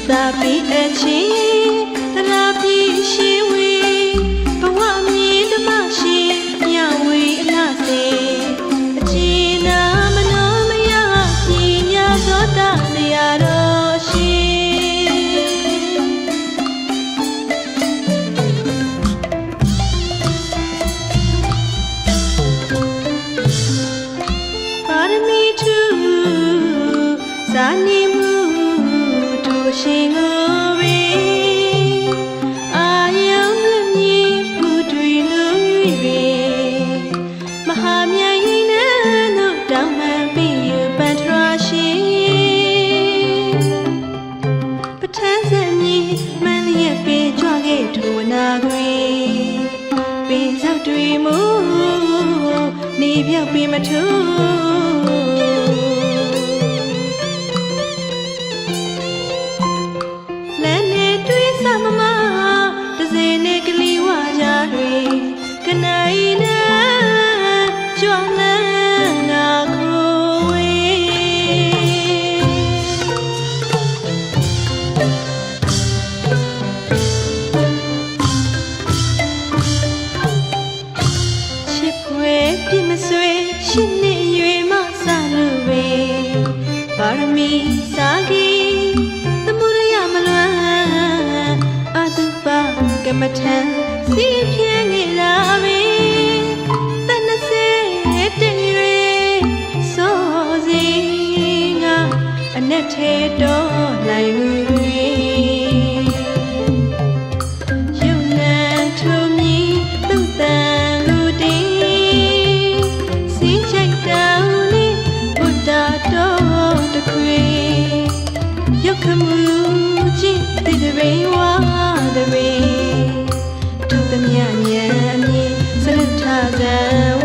kita PNC ထန်းစင်မြေမန်းလျက်ပင်ကြွခဲ့ထိုနာခွေပင်ဆောက်တွေမူနေပြောက်ပင်မထူး ပါရမီစာဂီသမုဒယမလွမ်းအတုပကမ္မထံစီပြင်းနေလာပြီတနစေတန်ရေစောစီငါအနဲ့ထေတော်နိုင်ဘူး ခမှုကြည့်တိတရိဝါတရိဒုသမညဉာဏ်အမြင်စနထာဇံ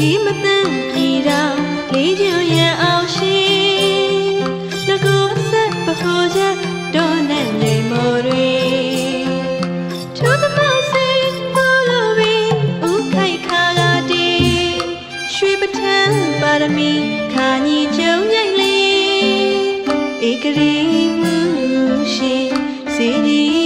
ဒီမတန်ပြည်တော်လေးချွရအောင်ရှိငကူဆက်ပခိုးချက်တော့နဲ့နေမော်တွေသူသမားစိတ်ပေါ်လို့ပြီးဥခိုက်ခါကတည်းရွှေပထန်ပါရမီခါညီကျုံညိုက်လေးဧကရီမှုရှိစီကြီး